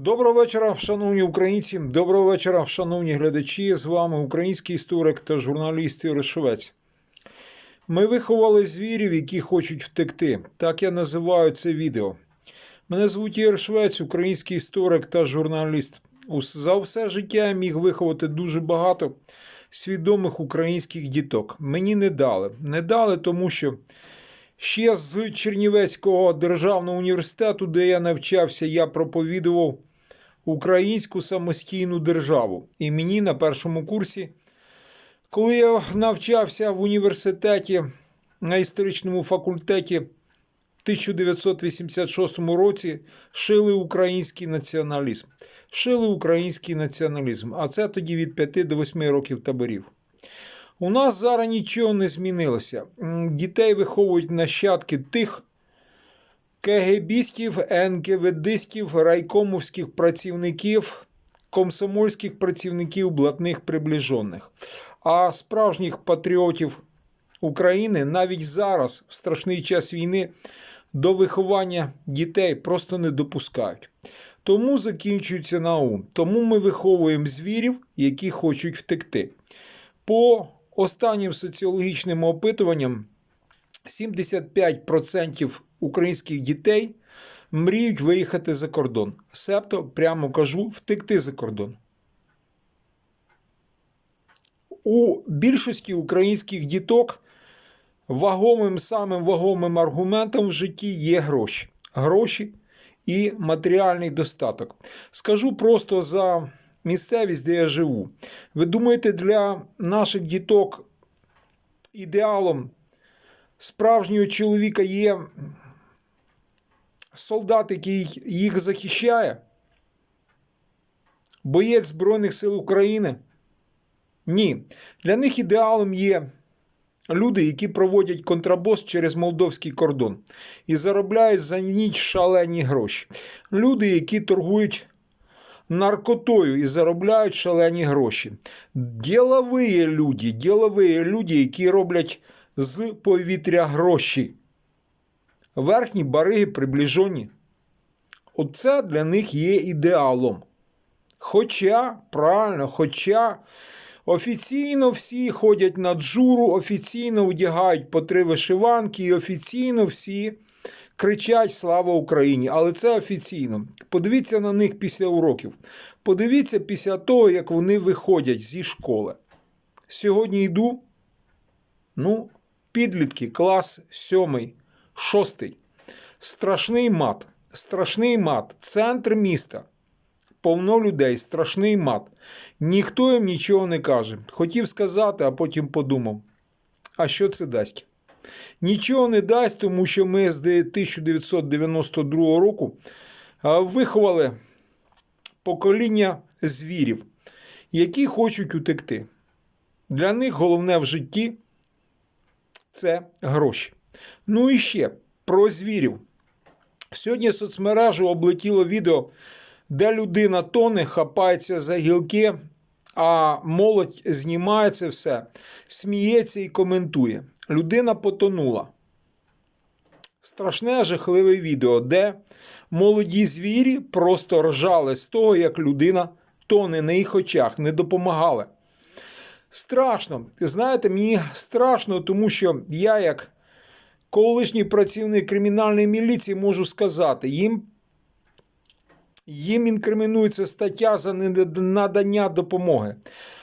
Доброго вечора, шановні українці. Доброго вечора, шановні глядачі. З вами український історик та журналіст Швець. Ми виховали звірів, які хочуть втекти. Так я називаю це відео. Мене звуть Ігор Швець, український історик та журналіст. За все життя я міг виховати дуже багато свідомих українських діток. Мені не дали. Не дали, тому що Ще з Чернівецького державного університету, де я навчався, я проповідував українську самостійну державу. І мені на першому курсі, коли я навчався в університеті на історичному факультеті в 1986 році, шили український націоналізм. Шили український націоналізм. А це тоді від 5 до 8 років таборів. У нас зараз нічого не змінилося. Дітей виховують нащадки тих КГБістів, НКВДистів, райкомовських працівників, комсомольських працівників, блатних приближених. А справжніх патріотів України навіть зараз, в страшний час війни, до виховання дітей просто не допускають. Тому закінчується наум. Тому ми виховуємо звірів, які хочуть втекти. По останнім соціологічним опитуванням 75% українських дітей мріють виїхати за кордон. Себто, прямо кажу, втекти за кордон. У більшості українських діток вагомим самим вагомим аргументом в житті є гроші. Гроші і матеріальний достаток. Скажу просто за місцевість, де я живу. Ви думаєте, для наших діток ідеалом справжнього чоловіка є солдат, який їх захищає? Боєць Збройних сил України? Ні. Для них ідеалом є люди, які проводять контрабос через молдовський кордон і заробляють за ніч шалені гроші. Люди, які торгують наркотою і заробляють шалені гроші. Ділові люди, ділові люди, які роблять з повітря гроші. Верхні бариги приближені. Оце для них є ідеалом. Хоча, правильно, хоча офіційно всі ходять на джуру, офіційно вдягають по три вишиванки, і офіційно всі кричать Слава Україні! Але це офіційно. Подивіться на них після уроків. Подивіться після того, як вони виходять зі школи. Сьогодні йду. Ну, підлітки, клас сьомий, шостий. Страшний мат. Страшний мат. Центр міста. Повно людей, страшний мат. Ніхто їм нічого не каже. Хотів сказати, а потім подумав. А що це дасть? Нічого не дасть, тому що ми з 1992 року виховали покоління звірів, які хочуть утекти. Для них головне в житті це гроші. Ну і ще про звірів. Сьогодні соцмережу облетіло відео, де людина тоне, хапається за гілки, а молодь знімає це все, сміється і коментує. Людина потонула. Страшне жахливе відео, де молоді звірі просто ржали з того, як людина тоне на їх очах, не допомагали. Страшно. Знаєте, мені страшно, тому що я, як колишній працівник кримінальної міліції, можу сказати, їм, їм інкримінується стаття за надання допомоги.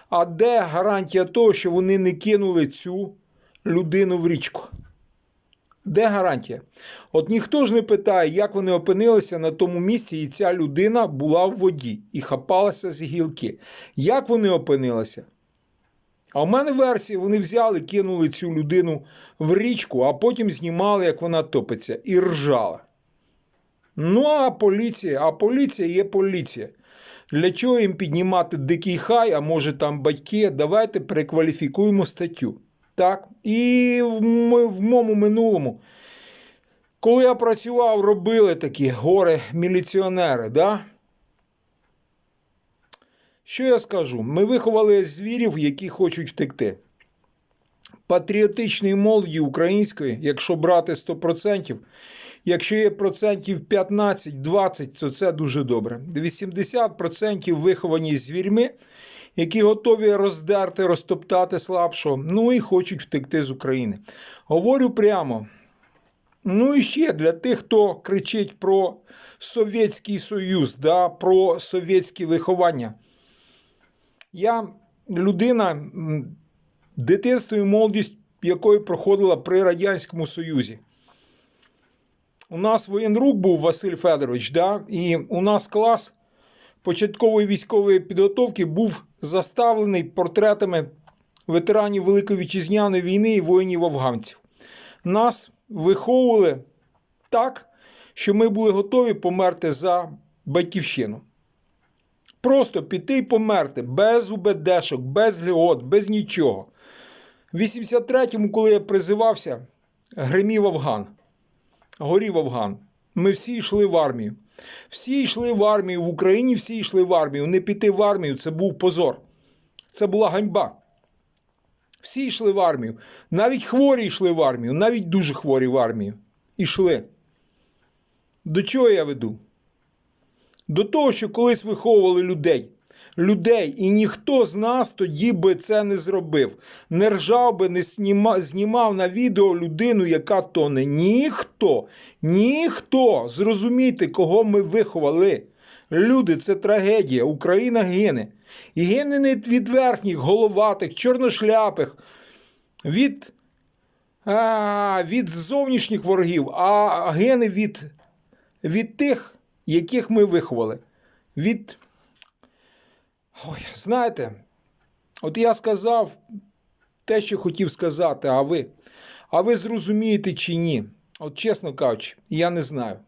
А де гарантія того, що вони не кинули цю людину в річку? Де гарантія? От ніхто ж не питає, як вони опинилися на тому місці, і ця людина була в воді і хапалася з гілки. Як вони опинилися? А в мене версія, вони взяли, кинули цю людину в річку, а потім знімали, як вона топиться, і ржала. Ну, а поліція, а поліція є поліція. Для чого їм піднімати дикий хай, а може там батьки? Давайте перекваліфікуємо статтю. Так? І в, в моєму минулому, коли я працював, робили такі гори міліціонери. Да? Що я скажу? Ми виховали звірів, які хочуть втекти. патріотичної молоді української, якщо брати 100%, якщо є процентів 15-20, то це дуже добре. 80% виховані звірми, які готові роздерти, розтоптати слабшого, ну і хочуть втекти з України. Говорю прямо. Ну і ще для тих, хто кричить про Совєтський Союз, да, про совєтське виховання. Я людина, дитинство і молодість якої проходила при Радянському Союзі. У нас воєнрук був Василь Федорович, да, і у нас клас початкової військової підготовки був заставлений портретами ветеранів Великої Вітчизняної війни і воїнів-афганців. Нас виховували так, що ми були готові померти за батьківщину. Просто піти і померти без УБДшок, без льгот, без нічого. В 83-му, коли я призивався, гримів Афган, горів Афган. Ми всі йшли в армію. Всі йшли в армію в Україні, всі йшли в армію. Не піти в армію це був позор. Це була ганьба. Всі йшли в армію. Навіть хворі йшли в армію, навіть дуже хворі в армію. Ішли. До чого я веду? До того, що колись виховували людей. Людей, і ніхто з нас тоді би це не зробив. Не ржав би, не сніма, знімав на відео людину, яка тоне. Ніхто, ніхто. Зрозумійте, кого ми виховали. Люди, це трагедія. Україна гине. І гине не від верхніх, головатих, чорношляпих, від, а, від зовнішніх ворогів, а гине від, від тих, яких ми виховали. Від Ой, знаєте, от я сказав те, що хотів сказати, а ви? А ви зрозумієте чи ні? От чесно кажучи, я не знаю.